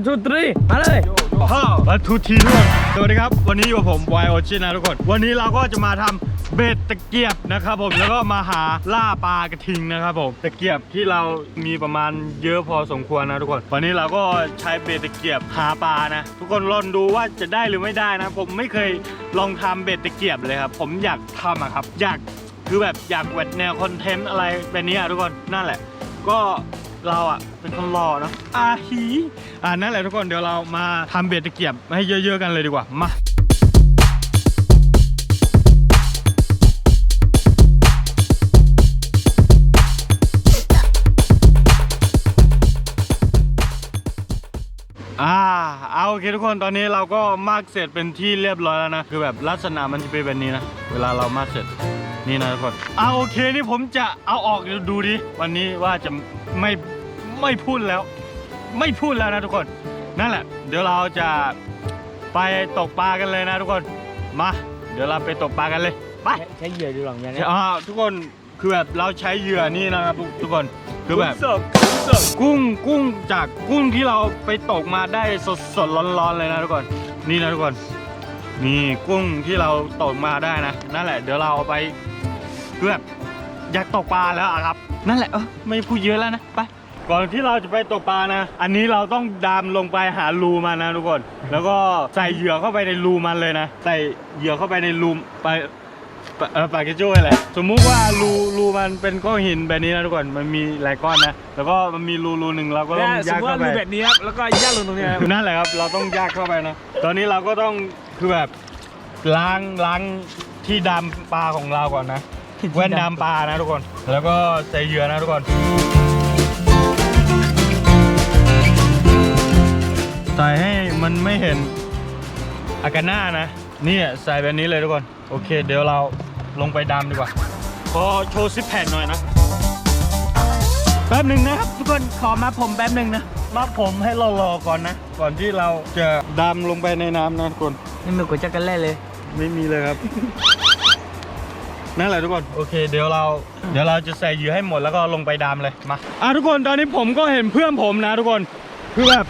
one two three มาเลยฮ่าและทูทีทุกคนสวัสดีครับ วันนี้อยู่กับผมวายโอชินะทุกคน วันนี้เราก็จะมาทำเบ็ดตะเกียบนะครับผมแล้วก็มาหาล่าปลากระทิงนะครับผมตะเกียบที่เรามีประมาณเยอะพอสมควรนะทุกคน วันนี้เราก็ใช้เบ็ดตะเกียบหาปลานะ ทุกคนลองดูว่าจะได้หรือไม่ได้นะ ผมไม่เคยลองทำเบ็ดตะเกียบเลยครับผมอยากทำอะครับ อยากคือแบบอยากแหวดแนวคอนเทนต์อะไรแบบนี้อะทุกคนนั่นแหละ ก็ เราอะเป็นคนรอเนาะอาฮีอ่านั่นแหละทุกคนเดี๋ยวเรามาทำเบ็ดตะเกียบให้เยอะๆกันเลยดีกว่ามา อ่าเอาโอเคทุกคนตอนนี้เราก็มากเสร็จเป็นที่เรียบร้อยแล้วนะคือแบบลักษณะมันจะเป็นแบบนี้นะเวลาเรามากเสร็จนี่นะทุกคนเอาโอเคนี่ผมจะเอาออกดูดิวันนี้ว่าจะ ไม่ไม่พูดแล้ว ไม่พูดแล้วนะทุกคน นั่นแหละ เดี๋ยวเราจะไปตกปลากันเลยนะทุกคน มา เดี๋ยวเราไปตกปลากันเลย ไป ใช้เหยื่อดูหลังยังไงอ่าทุกคน คือแบบเราใช้เหยื่อนี่นะครับทุกทุกคน คือแบบเสิร์ฟเสิร์ฟกุ้งกุ้งจากกุ้งที่เราไปตกมาได้สดสดร้อนร้อนๆเลยนะทุกคน นี่นะทุกคน นี่กุ้งที่เราตกมาได้นะ นั่นแหละ เดี๋ยวเราเอาไปคือแบบอยากตกปลาแล้วอะครับ นั่นแหละเออไม่พูดเยอะแล้วนะไปก่อนที่เราจะไปตกปลานะ อันนี้เราต้องดำลงไปหารูมันนะทุกคน แล้วก็ใส่เหยื่อเข้าไปในรูมันเลยนะ ใส่เหยื่อเข้าไปในรูไปปะเออปากกระจุ้ยแหละ สมมุติว่ารูรูมันเป็นก้อนหินแบบนี้นะทุกคน มันมีหลายก้อนนะ แล้วก็มันมีรูรูหนึ่งเราก็ต้องสมยัดมติว่าเข้าไปรูแบบนี้ครับ แล้วก็ย่างลงตรงนี้ครับนั่นแหละครับ เราต้องยัดเข้าไปนะ ตอนนี้เราก็ต้องคือแบบล้างล้างที่ดำปลาของเราก่อนนะ แว่นดำปลานะทุกคน แล้วก็ใส่เหยื่อนะทุกคน ใส่ให้มันไม่เห็นอากาน่านะเนี่ยใส่แบบนี้เลยทุกคน โอเค เดี๋ยวเราลงไปดำดีกว่า ขอโชว์ซิปแผ่นหน่อยนะ แป๊บหนึ่งนะครับทุกคนขอมาผมแป๊บหนึ่งนะมาผมให้รอๆก่อนนะ ก่อนที่เราจะดำลงไปในน้ำนะทุกคน นี่มือกูจะกันเล่นเลย ไม่มีเลยครับ นั่นแหละทุกคนโอเค เดี๋ยวเราเดี๋ยวเราจะใส่เหยื่อให้หมดแล้วก็ลงไปดำเลยมาอะทุกคนตอนนี้ผมก็เห็นเพื่อนผมนะทุกคนคือแบบ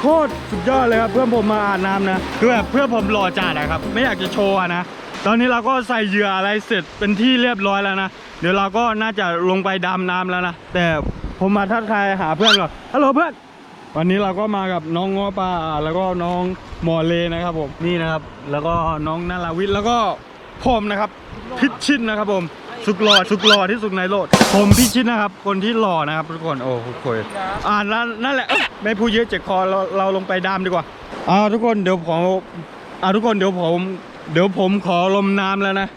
โคตรสุดยอดเลยครับเพื่อนผมมาอาบน้ำนะคือแบบเพื่อนผมหล่อจัดนะครับ ไม่อยากจะโชว์อะนะ ตอนนี้เราก็ใส่เหยื่ออะไรเสร็จเป็นที่เรียบร้อยแล้วนะเดี๋ยวเราก็น่าจะลงไปดำน้ำแล้วนะแต่ผมมาทักทายหาเพื่อนก่อนฮัลโหลเพื่อนวันนี้เราก็มากับน้องง้อปลาแล้วก็น้องหมอเลนะครับผมนี่นะครับ แล้วก็น้องนาราวิทย์แล้วก็ ผมนะครับพิชชินนะครับผมสุกหล่อสุกหล่อที่สุดในโลกผมพิชชินนะครับ คนที่หล่อนะครับทุกคนโอ้โหอ่านแล้วนั่นแหละไม่พูดเยอะเจ็บคอเราเราลงไปดามดีกว่าอ่าทุกคนเดี๋ยวผมอ่าทุกคนเดี๋ยวผม เดี๋ยวผมขอลมน้ำแล้วนะ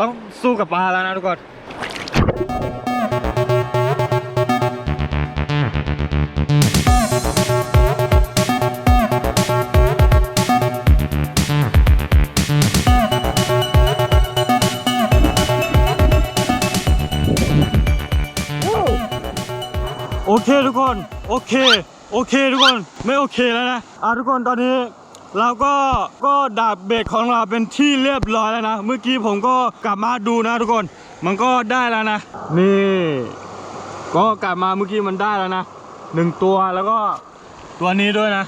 ต้องสู้กับปลาแล้วนะทุกคน โอเค โอเคทุกคนไม่โอเคแล้วนะอะทุกคนตอนนี้เราก็ก็ดาบเบรกของเราเป็นที่เรียบร้อยแล้วนะ เมื่อกี้ผมก็กลับมาดูนะทุกคน มันก็ได้แล้วนะ นี่ ก็กลับมาเมื่อกี้มันได้แล้วนะหนึ่งตัวแล้วก็ตัวนี้ด้วยนะ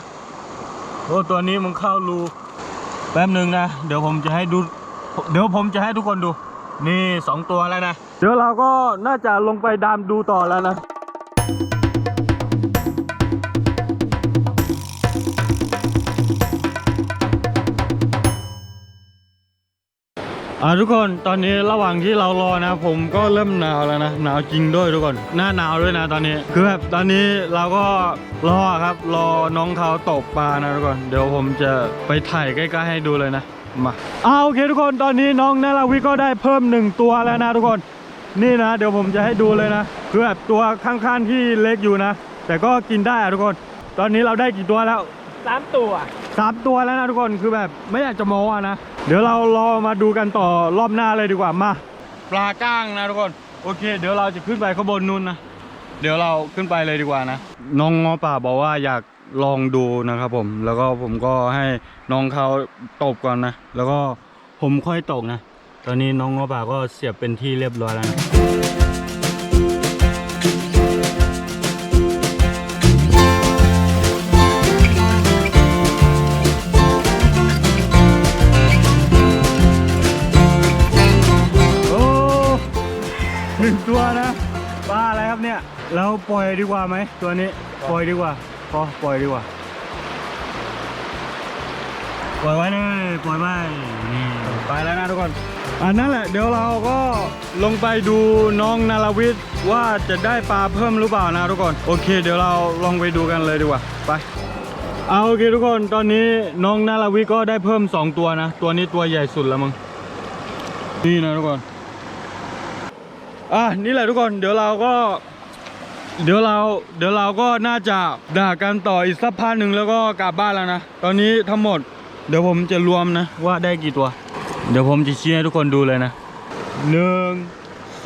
โอ้ตัวนี้มันเข้ารูแป๊บหนึ่งนะ เดี๋ยวผมจะให้ดู เดี๋ยวผมจะให้ทุกคนดู นี่สองตัวแล้วนะ เดี๋ยวเราก็น่าจะลงไปดามดูต่อแล้วนะ อ่าทุกคนตอนนี้ระหว่างที่เรารอนะ ผมก็เริ่มหนาวแล้วนะหนาวจริงด้วยทุกคนหน้าหนาวด้วยนะตอนนี้ คือแบบตอนนี้เราก็รอครับรอน้องเขาตกปลานะทุกคนเดี๋ยวผมจะไปถ่ายใกล้ๆให้ดูเลยนะมาอ่าโอเคทุกคนตอนนี้น้องนาราวิก็ได้เพิ่มหนึ่งตัวแล้วนะทุกคน นี่นะ เดี๋ยวผมจะให้ดูเลยนะคือแบบตัวข้างๆที่เล็กอยู่นะ แต่ก็กินได้อะทุกคน ตอนนี้เราได้กี่ตัวแล้ว สามตัวสามตัวแล้วนะทุกคนคือแบบไม่อยากจะโม้อะนะ เดี๋ยวเรารอมาดูกันต่อรอบหน้าเลยดีกว่ามาปลาก้างนะทุกคนโอเค เดี๋ยวเราจะขึ้นไปข้างบนนู้นนะเดี๋ยวเราขึ้นไปเลยดีกว่านะน้องงอป่าบอกว่าอยากลองดูนะครับผม แล้วก็ผมก็ให้น้องเขาตบก่อนนะ แล้วก็ผมค่อยตกนะ ตอนนี้น้องงอป่าก็เสียบเป็นที่เรียบร้อยแล้วนะ ปล่อยดีกว่าไหมตัวนี้ ปล่อยดีกว่าพอปล่อยดีกว่า ปล่อยไว้เลยปล่อยไว้นี่ไปแล้วนะทุกคนอันนั่นแหละเดี๋ยวเราก็ลงไปดูน้องนาราวิทย์ว่าจะได้ปลาเพิ่มหรือเปล่านะทุกคน โอเค เดี๋ยวเราลองไปดูกันเลยดีกว่าไปเอาโอเคทุกคนตอนนี้น้องนาราวิทย์ก็ได้เพิ่ม 2 ตัวนะ ตัวนี้ตัวใหญ่สุดแล้วมึงนี่นะทุกคน อะนี่แหละทุกคนเดี๋ยวเราก็ เดี๋ยวเราเดี๋ยวเราก็น่าจะด่ากันต่ออีกสักพักหนึ่งแล้วก็กลับบ้านแล้วนะ ตอนนี้ทั้งหมด เดี๋ยวผมจะรวมนะ ว่าได้กี่ตัว เดี๋ยวผมจะชี้ให้ทุกคนดูเลยนะหนึ่ง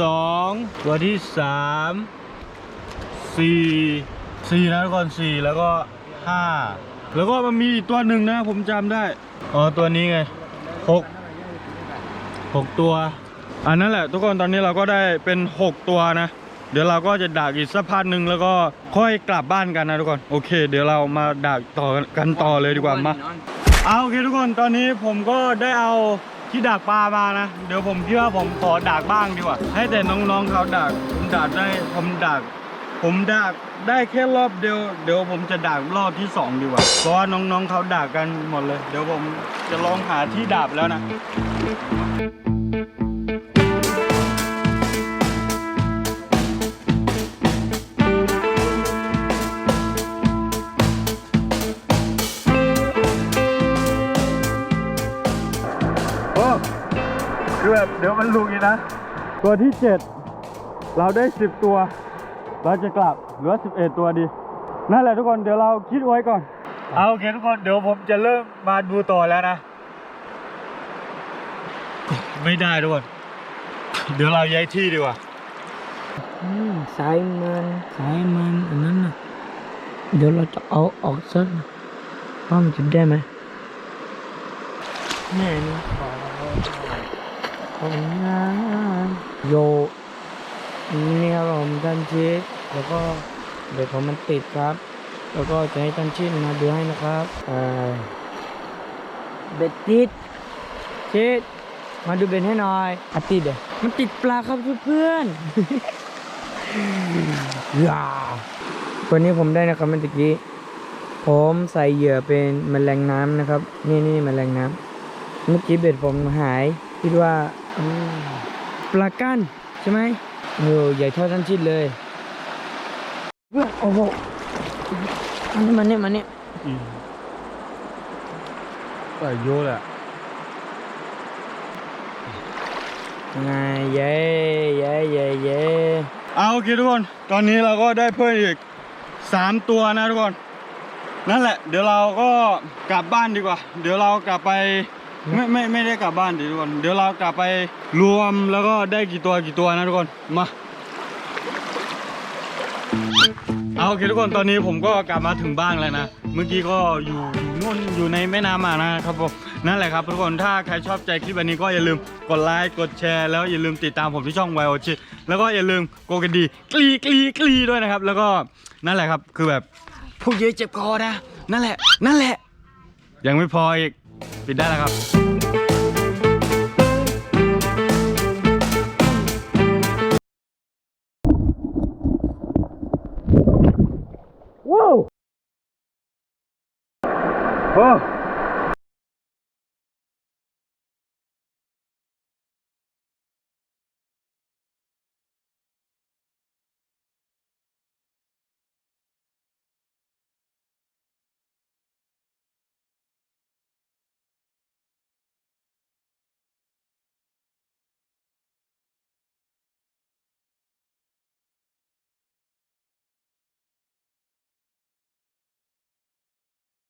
สองตัวที่สามสี่สี่นะทุกคนสี่แล้วก็ห้าแล้วก็มันมีอีกตัวหนึ่งนะผมจำได้ อ๋อ ตัวนี้ไงหกหกตัว อันนั้นแหละทุกคนตอนนี้เราก็ได้เป็นหกตัวนะ เดี๋ยวเราก็จะดักอีกสักพักหนึ่งแล้วก็ค่อยกลับบ้านกันนะทุกคนโอเค เดี๋ยวเรามาดักต่อกันต่อเลยดีกว่ามาเอาโอเคทุกคนตอนนี้ผมก็ได้เอาที่ดักปลามานะ เดี๋ยวผมคิดว่าผมขอดักบ้างดีกว่า ให้แต่น้องๆเขาดักผมดักได้ผมดักผมดักได้แค่รอบเดียว เดี๋ยวผมจะดักรอบที่สองดีกว่า เพราะว่าน้องๆเขาดักกันหมดเลย เดี๋ยวผมจะลองหาที่ดับแล้วนะ ดี๋ยวมันลุกอีกนะ ตัวที่เจ็ดเราได้สิบตัว เราจะกลับเหลือสิบเอ็ดตัวดี นั่นแหละทุกคนเดี๋ยวเราคิดไว้ก่อน เอาโอเคทุกคนเดี๋ยวผมจะเริ่มมาดูต่อแล้วนะ ไม่ได้ทุกคน เดี๋ยวเราย้ายที่ดีกว่าอืมสายมันสายมันอันนั้นน่ะเดี๋ยวเราจะเอาออกสักว่ามันจะได้ไหมแน่นี่ขอข งงานโยนี่ยผมทันชีแล้วก็เดี๋ยวผมมันติดครับ แล้วก็จะให้ท่านชินมาดูให้นะครับเบ็ดติดชิดมาดูเบ็ดให้หน่อยอะติดเดี๋ยวมันติดปลาครับเพื่อนๆอย่าตัวนี้ผมได้นะครับเมื่อกี้ผมใส่เหยื่อเป็นแมลงน้ำนะครับ นี่นี่แมลงน้ำเมื่อกี้เบ็ดผมหายคิดว่า ปลาก้านใช่ไหมโอ้ใหญ่เท่าท่านชิดเลยเพื่อนโอ้โหมันนี่มันนี่ใส่โยแหละไงเย้เย้เย้เย้เอาโอเคทุกคน ตอนนี้เราก็ได้เพิ่มอีกสามตัวนะทุกคน นั่นแหละ เดี๋ยวเราก็กลับบ้านดีกว่า เดี๋ยวเรากลับไป ไม่ไม่ไม่ได้กลับบ้านดิทุกคนเดี๋ยวเรากลับไปรวมแล้วก็ได้กี่ตัวกี่ตัวนะทุกคนมาเอาโอเคทุกคนตอนนี้ผมก็กลับมาถึงบ้านแล้วนะ เมื่อกี้ก็อยู่อยู่นู่นอยู่ในแม่น้ำมานะครับผมนั่นแหละครับทุกคนถ้าใครชอบใจคลิปวันนี้ก็อย่าลืมกดไลค์กดแชร์แล้วอย่าลืมติดตามผมที่ช่องไวโอชิแล้วก็อย่าลืมโกกันดีกรีกรีกรีด้วยนะครับ แล้วก็นั่นแหละครับคือแบบพูดเยอะเจ็บคอนะ นั่นแหละ นั่นแหละ ยังไม่พออีก ปิดได้แล้วครับ ว้าว